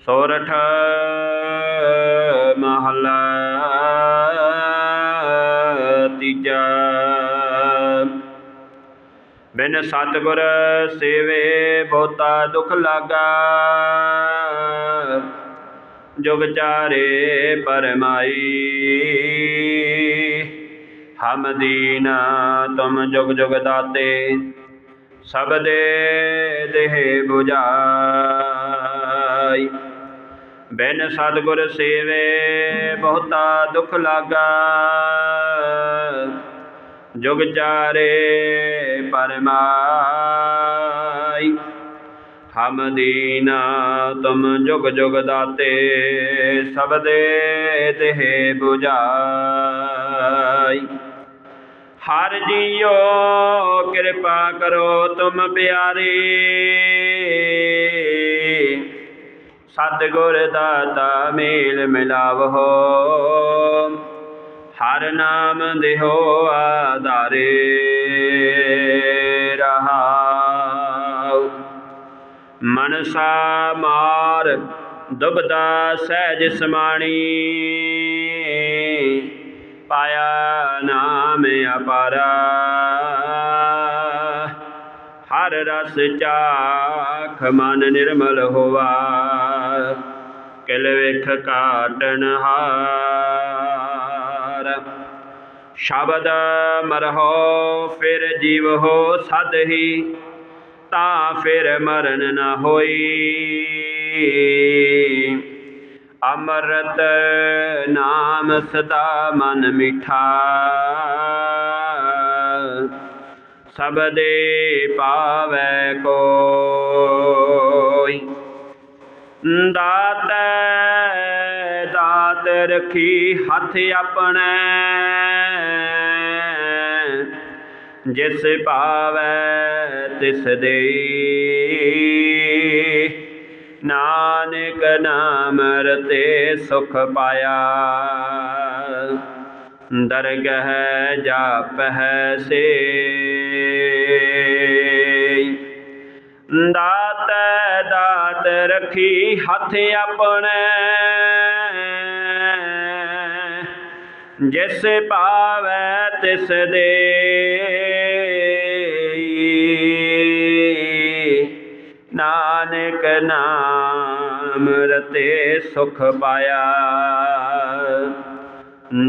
ਸੋਰਠ ਮਹਲਾ ਤੀਜਾ। ਬਿਨ ਸਤਿਗੁਰ ਸੇਵੇ ਬਹੁਤਾ ਦੁਖ ਲਾਗਾ। ਜੁਗ ਚਾਰੇ ਪਰਮਾਈ। ਹਮਦੀਨਾ ਤੁਮ ਜੁਗ ਜੁਗ ਦਾਤੇ। ਸਭ ਦੇ ਦੇਹ 부ਜਾਈ ਬਿਨ ਸਤਿਗੁਰ ਸੇਵੇ ਬਹੁਤਾ ਦੁਖ ਲਾਗਾ ਜੁਗ ਚਾਰੇ ਪਰਮਾਈ। ਹਮ ਦੀਨਾ ਤੁਮ ਜੁਗ ਜੁਗ ਦਾਤੇ ਸਭ ਦੇ ਦੇਹ 부ਜਾਈ ਹਰ ਜੀਓ ਕਿਰਪਾ ਕਰੋ ਤੁਮ ਪਿਆਰੇ। ਸਤਿਗੁਰ ਦਾਤਾ ਮੇਲ ਮਿਲਾਵੋ। ਹਰ ਨਾਮ ਦੇਹੋ ਆਧਾਰੇ। ਰਹਾਉ। ਮਨਸਾ ਮਾਰ ਦੁਬਦਾ ਸਹਿਜ ਸਮਾਣੀ। ਪਾਇਆ ਨਾਮ ਅਪਾਰਾ। ਹਰ ਰਸ ਚਾਖ ਮਨ ਨਿਰਮਲ ਹੋਵਾ। ਕਿਲ ਵੇਖ ਕਾਟਨ ਹਾਰ। ਸ਼ਬਦ ਮਰਹੋ, ਫਿਰ ਜੀਵ ਹੋ ਸਦ ਹੀ, ਤਾਂ ਫਿਰ ਮਰਨ ਨਾ ਹੋਈ। ਅਮਰਤ ਨਾਮ ਸਦਾ ਮਨ ਮਿਠਾ। ਸਭ ਦੇ ਪਾਵੈ ਕੋਈ। ਦਾਤ ਦਾਤ ਰਖੀ ਹੱਥ ਆਪਣੇ। ਜਿਸ ਭਾਵੈ ਤਿਸ ਦੇ ਨਾਨਕ ਨਾਮ ਰਤੇ ਸੁਖ ਪਾਇਆ। ਦਰਗਹ ਜਾਪਹਿ ਸੇ ਰੱਖੀ ਹੱਥ ਆਪਣੇ। ਜਿਸ ਭਾਵੈ ਤਿਸ ਦੇ। ਨਾਨਕ ਨਾਮ ਰਤੇ ਸੁਖ ਪਾਇਆ।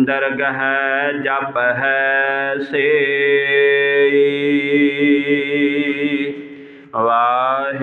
ਦਰਗਹ ਜਪ ਹੈ ਸੇ